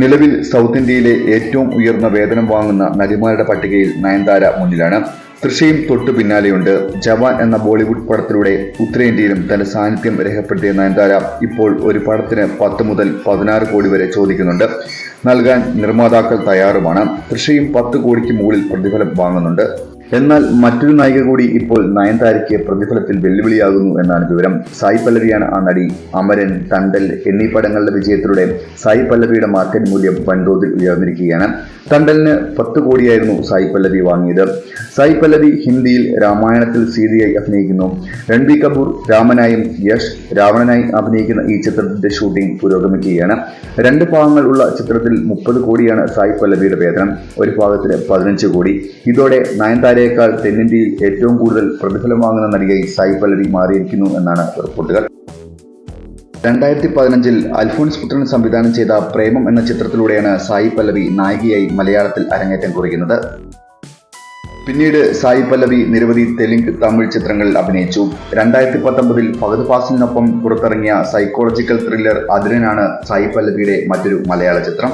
നിലവിൽ സൗത്ത് ഇന്ത്യയിലെ ഏറ്റവും ഉയർന്ന വേതനം വാങ്ങുന്ന നടിമാരുടെ പട്ടികയിൽ നയൻതാര മുന്നിലാണ്. തൃശയും തൊട്ടു പിന്നാലെയുണ്ട്. ജവാൻ എന്ന ബോളിവുഡ് പടത്തിലൂടെ ഉത്തരേന്ത്യയിലും തന്റെ സാന്നിധ്യം രേഖപ്പെടുത്തിയ നയൻതാര ഇപ്പോൾ ഒരു പടത്തിന് പത്ത് മുതൽ പതിനാറ് കോടി വരെ ചോദിക്കുന്നുണ്ട്. നൽകാൻ നിർമ്മാതാക്കൾ തയ്യാറുമാണ്. തൃശയും പത്ത് കോടിക്ക് മുകളിൽ പ്രതിഫലം വാങ്ങുന്നുണ്ട്. എന്നാൽ മറ്റൊരു നായിക കൂടി ഇപ്പോൾ നയൻതാരയ്ക്ക് പ്രതിഫലത്തിൽ വെല്ലുവിളിയാകുന്നു എന്നാണ് വിവരം. സായി പല്ലവിയാണ് ആ നടി. അമരൻ തണ്ടൽ എന്നീ പടങ്ങളുടെ വിജയത്തിലൂടെ സായി പല്ലവിയുടെ മാർക്കറ്റ് മൂല്യം വൻതോതിൽ ഉയർന്നിരിക്കുകയാണ്. തണ്ടലിന് പത്ത് കോടിയായിരുന്നു സായി പല്ലവി വാങ്ങിയത്. സായി പല്ലവി ഹിന്ദിയിൽ രാമായണത്തിൽ സീതയായി അഭിനയിക്കുന്നു. രൺബീർ കപൂർ രാമനായും യശ് രാവണനായി അഭിനയിക്കുന്ന ഈ ചിത്രത്തിന്റെ ഷൂട്ടിംഗ് പുരോഗമിക്കുകയാണ്. രണ്ട് ഭാഗങ്ങൾ ഉള്ള ചിത്രത്തിൽ മുപ്പത് കോടിയാണ് സായി പല്ലവിയുടെ വേതനം. ഒരു ഭാഗത്തിന് പതിനഞ്ച് കോടി. ഇതോടെ നയൻതാരയേക്കാൾ തെന്നിന്ത്യയിൽ ഏറ്റവും കൂടുതൽ പ്രതിഫലം വാങ്ങുന്ന നടിയായി സായി പല്ലവി മാറിയിരിക്കുന്നു എന്നാണ് റിപ്പോർട്ടുകൾ. രണ്ടായിരത്തി പതിനഞ്ചിൽ അൽഫോൺസ് പുത്രൻ സംവിധാനം ചെയ്ത പ്രേമം എന്ന ചിത്രത്തിലൂടെയാണ് സായി പല്ലവി നായികയായി മലയാളത്തിൽ അരങ്ങേറ്റം കുറിക്കുന്നത്. പിന്നീട് സായി പല്ലവി നിരവധി തെലുങ്ക് തമിഴ് ചിത്രങ്ങളിൽ അഭിനയിച്ചു. രണ്ടായിരത്തി പത്തൊമ്പതിൽ ഫഹദ് ഫാസിലിനൊപ്പം പുറത്തിറങ്ങിയ സൈക്കോളജിക്കൽ ത്രില്ലർ അതിരനാണ് സായി പല്ലവിയുടെ മറ്റൊരു മലയാള ചിത്രം.